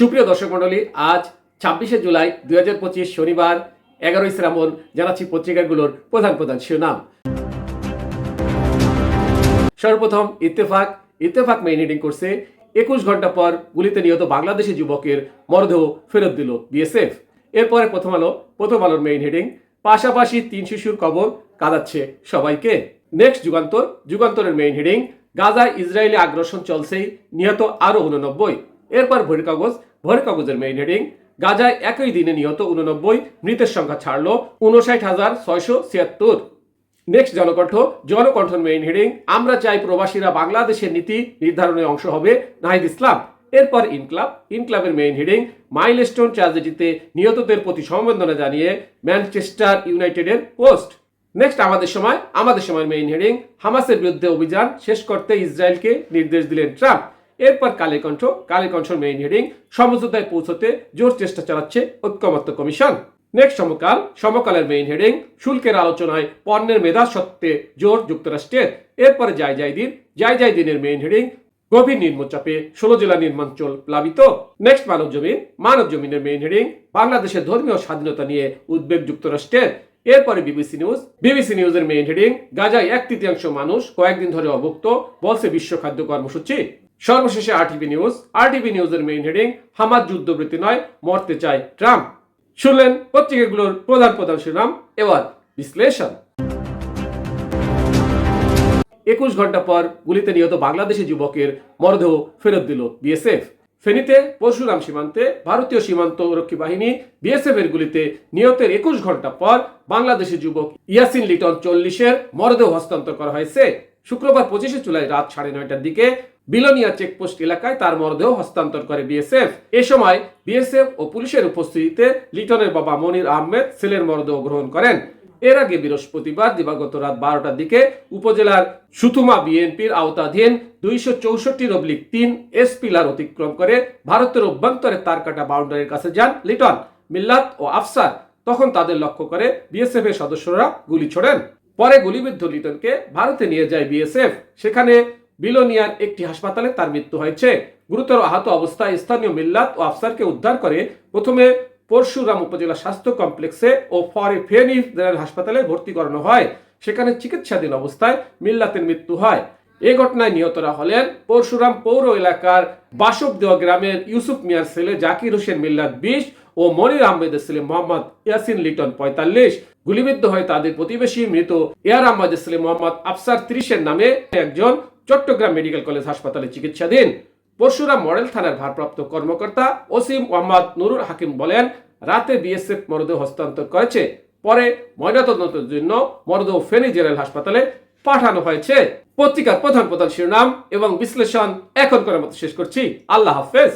সুপ্রিয় দর্শক মণ্ডলী, আজ ছাব্বিশে জুলাই দুই হাজার পঁচিশ শনিবার, এগারোই শ্রাবণ, জানাচ্ছি পত্রিকাগুলোর প্রধান প্রধান শিরোনাম। সর্বপ্রথম, ইত্তেফাক। ইত্তেফাক মেইন হেডিং করছে, একুশ ঘণ্টা পর গুলিতে নিহত বাংলাদেশি যুবকের মরদেহ ফেরত দিল বিএসএফ। এরপরে প্রথম আলো, প্রথম আলোর মেইন হেডিং পাশাপাশি তিন শিশুর কবর কাঁদাচ্ছে সবাইকে। নেক্সট যুগান্তর। যুগান্তরের মেইন হেডিং গাজায় ইসরায়েলি আগ্রাসন চলছেই, নিহত আরও উননব্বই। এরপর ভোরের কাগজ ভোরের কাগজের মেইন হেডিং গাজায় একই দিনে নিহত উননব্বই মৃতের সংখ্যা ছাড়ল উনষাট হাজার ছয়শো ছিয়াত্তর। নেক্সট জনকণ্ঠ জনকণ্ঠন মেইন হেডিং আমরা চাই প্রবাসীরা বাংলাদেশের নীতি নির্ধারণের অংশ হবে, নাহিদ ইসলাম। এরপর ইনক্লাব, ইনক্লাবের মেইন হেডিং মাইলস্টোন ট্র্যাজেডিতে নিহতদের প্রতি সমবেদনা জানিয়ে ম্যানচেস্টার ইউনাইটেডের পোস্ট নেক্সট আমাদের সময় আমাদের সময় মেইন হেডিং হামাসের বিরুদ্ধে অভিযান শেষ করতে ইসরায়েলকে নির্দেশ দিলেন ট্রাম্প। এরপর কালের কণ্ঠ কালের কণ্ঠর মেইন হেডিং সমঝোতায় পৌঁছতে জোর চেষ্টা চালাচ্ছে ঐক্যমত্য কমিশন। নেক্সট সমকাল, সমকালের মেইন হেডিং শুল্কের আলোচনায় পণ্যের মেধা সত্ত্বে জোর যুক্তরাষ্ট্রের। এরপরে যাই যাই দিন যাই যাই দিনের মেইন হেডিং গভীর নিম্নচাপে ষোলো জেলা নির্মাঞ্চল প্লাবিত। নেক্সট মানব জমিন মানব জমিনের মেইন হেডিং বাংলাদেশের ধর্মীয় স্বাধীনতা নিয়ে উদ্বেগ যুক্তরাষ্ট্রের। এরপরে বিবিসি নিউজ, বিবিসি নিউজের মেইন হেডিং গাজায় এক তৃতীয়াংশ মানুষ কয়েকদিন ধরে অভুক্ত, বলছে বিশ্ব খাদ্য কর্মসূচি। সর্বশেষে আরটিভি নিউজ আরটিভি নিউজের মেইন হেডিং হামাদ যুদ্ধবৃত্তি নয়, মরতে চায় ট্রাম্প। শুনলেন পত্রিকাগুলোর প্রধান প্রধান শিরোনাম, এবার বিশ্লেষণ। একুশ ঘণ্টা পর গুলিতে নিহত বাংলাদেশি যুবকের মরদেহ ফেরত দিল বিএসএফ। ফেনীতে পরশুরাম সীমান্তে ভারতীয় সীমান্ত রক্ষী বাহিনী বিএসএফ এর গুলিতে নিহতের একুশ ঘণ্টা পর বাংলাদেশি যুবক ইয়াসিন লিটন চল্লিশের মরদেহ হস্তান্তর করা হয়েছে। শুক্রবার পঁচিশে জুলাই রাত সাড়ে নয়টার দিকে বিলোনিয়া চেকপোস্ট এলাকায় তার মরদেহ হস্তান্তর করে বিএসএফ। এ সময় বিএসএফ ও পুলিশের উপস্থিতিতে লিটনের বাবা মনির আহমেদ ছেলের মরদেহ গ্রহণ করেন। এর আগে বৃহস্পতিবার দিবাগত রাত বারোটার দিকে উপজেলার সুতুমা বিএনপির আওতাধীন দুইশো চৌষট্টি অব্লিক তিন এস পিলার অতিক্রম করে ভারতের অভ্যন্তরে তারকাটা বাউন্ডারির কাছে যান লিটন। মিল্লাত ও আফসার তখন তাদের লক্ষ্য করে বিএসএফ এর সদস্যরা গুলি ছোড়েন। পরে গুলিবিদ্ধ লিটনকে ভারতে নিয়ে যায় বিএসএফ। সেখানে বিলোনিয়ার একটি হাসপাতালে তার মৃত্যু হয়েছে। গুরুতর আহত অবস্থায় স্থানীয় মিল্লাত ও আফসারকে উদ্ধার করে প্রথমে পরশুরাম উপজেলা স্বাস্থ্য কমপ্লেক্সে ও পরে ফেনী জেনারেল হাসপাতালে ভর্তি করানো হয়। সেখানে চিকিৎসাধীন অবস্থায় মিল্লাতের মৃত্যু হয়। এ ঘটনায় নিহতরা হলেন পরশুরাম পৌর এলাকার বাসবদেওয়া গ্রামের ইউসুফ মিয়ার ছেলে জাকির হোসেন মিল্লাত বিশ ও মনির আহমেদের ছেলে মোহাম্মদ ইয়াসিন লিটন পঁয়তাল্লিশ। গুলিবিদ্ধ হয়ে তাদের প্রতিবেশী মৃত এয়ার আহমদের ছেলে মোহাম্মদ আফসার ত্রিশের নামে একজন চট্টগ্রাম মেডিকেল কলেজ হাসপাতালে চিকিৎসাধীন। পরশুরাম মডেল থানার ভারপ্রাপ্ত কর্মকর্তা ওসিম মোহাম্মদ নুরুল হাকিম বলেন, রাতে বিএসএফ মরদেহ হস্তান্তর করেছে, পরে ময়নাতদন্তের জন্য মরদেহ ফেনী জেনারেল হাসপাতালে পাঠানো হয়েছে। পত্রিকার প্রধান প্রধান শিরোনাম এবং বিশ্লেষণ এখন করার মতো শেষ করছি। আল্লাহ হাফেজ।